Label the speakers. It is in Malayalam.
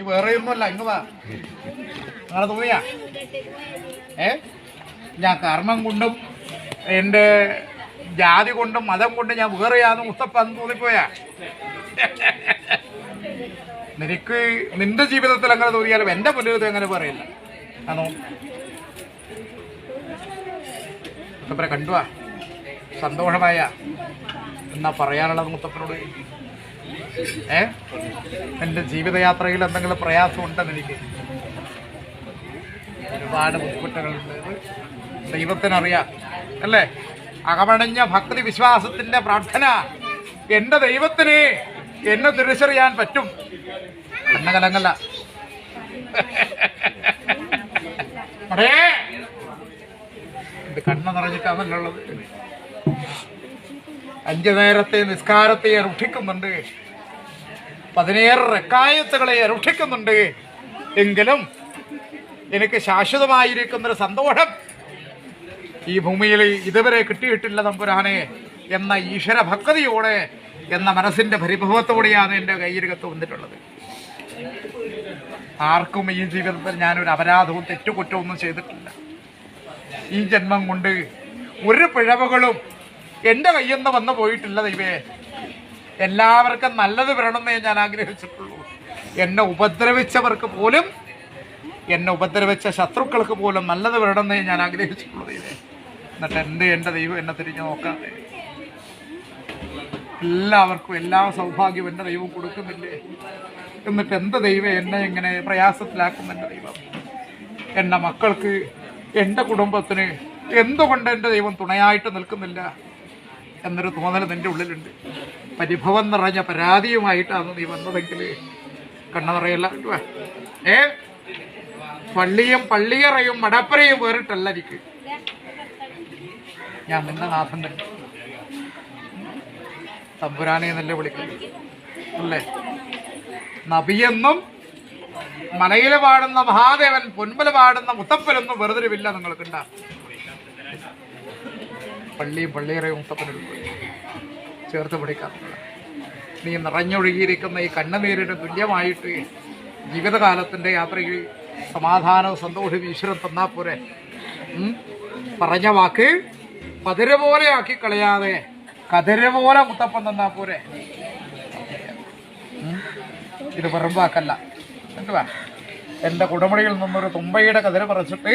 Speaker 1: നീ വേറെ ഒന്നുമല്ല ഇങ്ങ് വാ. തോന്നിയാ ഏ? ഞാൻ കർമ്മം കൊണ്ടും എന്റെ ജാതി കൊണ്ടും മതം കൊണ്ടും ഞാൻ വേറെയാന്ന് ആന്ന് മുത്തപ്പന്ന് തോന്നിപ്പോയാ. നിനക്ക് നിന്റെ ജീവിതത്തിൽ അങ്ങനെ തോന്നിയാലും എന്റെ മുന്നിൽ അങ്ങനെ പറയില്ല? ആണോ? മുത്തപ്പനെ കണ്ടുവാ സന്തോഷമായ എന്നാ പറയാനുള്ളത് മുത്തപ്പനോട് ഏ? എന്റെ ജീവിതയാത്രയിൽ എന്തെങ്കിലും പ്രയാസം ഉണ്ടെന്ന് എനിക്ക് ഒരുപാട് ബുദ്ധിമുട്ടുകളുണ്ട്. ദൈവത്തിനറിയാം. അല്ലേ? അകമണഞ്ഞ ഭക്തി വിശ്വാസത്തിന്റെ പ്രാർത്ഥന. എന്റെ ദൈവത്തിന് എന്നെ തിരിച്ചറിയാൻ പറ്റും. കണ്ണകലങ്ങല്ല അടേ! ഇത് കണ്ണ നിറഞ്ഞിട്ടാണല്ലുള്ളത് അഞ്ചു നേരത്തെ നിസ്കാരത്തെ അനുഷ്ഠിക്കുന്നുണ്ട് പതിനേഴ് റെക്കായത്തുകളെ അനുഷ്ഠിക്കുന്നുണ്ട് എങ്കിലും എനിക്ക് ശാശ്വതമായിരിക്കുന്നൊരു സന്തോഷം ഈ ഭൂമിയിൽ ഇതുവരെ കിട്ടിയിട്ടില്ല തമ്പുരാനെ എന്ന ഈശ്വര ഭക്തിയോടെ എന്ന മനസ്സിന്റെ പരിഭവത്തോടെയാണ് എന്റെ കയ്യിരകത്ത് വന്നിട്ടുള്ളത്. ആർക്കും ഈ ജീവിതത്തിൽ ഞാനൊരു അപരാധവും തെറ്റുകുറ്റവും ഒന്നും ചെയ്തിട്ടില്ല. ഈ ജന്മം കൊണ്ട് ഒരു പിഴവുകളും എന്റെ കയ്യിൽ നിന്ന് വന്നു പോയിട്ടില്ല ദൈവേ. എല്ലാവർക്കും നല്ലത് വരണമെന്നേ ഞാൻ ആഗ്രഹിച്ചിട്ടുള്ളൂ. എന്നെ ഉപദ്രവിച്ചവർക്ക് പോലും എന്നെ ഉപദ്രവിച്ച ശത്രുക്കൾക്ക് പോലും നല്ലത് വരണമെന്നേ ഞാൻ ആഗ്രഹിച്ചിട്ടുള്ളൂ ദൈവേ. എന്നിട്ട് എന്ത് എന്റെ ദൈവം എന്നെ തിരിഞ്ഞു നോക്കാതെ. എല്ലാവർക്കും എല്ലാ സൗഭാഗ്യവും എന്റെ ദൈവം കൊടുക്കുന്നില്ലേ? എന്നിട്ട് എന്ത് ദൈവം എന്നെ എങ്ങനെ പ്രയാസത്തിലാക്കും എന്റെ ദൈവം? എന്റെ മക്കൾക്ക് എന്റെ കുടുംബത്തിന് എന്തുകൊണ്ട് എന്റെ ദൈവം തുണയായിട്ട് നിൽക്കുന്നില്ല? എന്നൊരു തോന്നൽ നിന്റെ ഉള്ളിലുണ്ട്. പരിഭവം നിറഞ്ഞ പരാതിയുമായിട്ടാണ് നീ വന്നതെങ്കിൽ കണ്ണ നിറയല്ല കേട്ടോ ഏ? പള്ളിയും പള്ളിയറയും മടപ്പരയും വേറിട്ടല്ല എനിക്ക്. ഞാൻ നിന്ന നാഥൻ തന്നെ. തമ്പുരാനെ എന്നല്ലേ വിളിക്കുന്നു അല്ലേ? നബിയെന്നും മലയിൽ പാടുന്ന മഹാദേവൻ പൊന്മല പാടുന്ന മുത്തപ്പനൊന്നും വെറുതെരുവില്ല നിങ്ങൾക്കുണ്ട. പള്ളിയും പള്ളിയറ മുത്തപ്പനും ചേർത്ത് പിടിക്കാറുണ്ട്. നീ നിറഞ്ഞൊഴുകിയിരിക്കുന്ന ഈ കണ്ണുനീരിന് തുല്യമായിട്ട് ജീവിതകാലത്തിന്റെ യാത്രയിൽ സമാധാനവും സന്തോഷവും ഈശ്വരൻ തന്നാൽ പോരെ? പറഞ്ഞ വാക്ക് പതിര പോലെ ആക്കി കളയാതെ കതിര പോലെ മുത്തപ്പൻ തന്നാ പോരെ? ഇത് വെറും എന്റെ കുടമുടിയിൽ നിന്നൊരു തുമ്പയുടെ കതിര പറിച്ചിട്ട്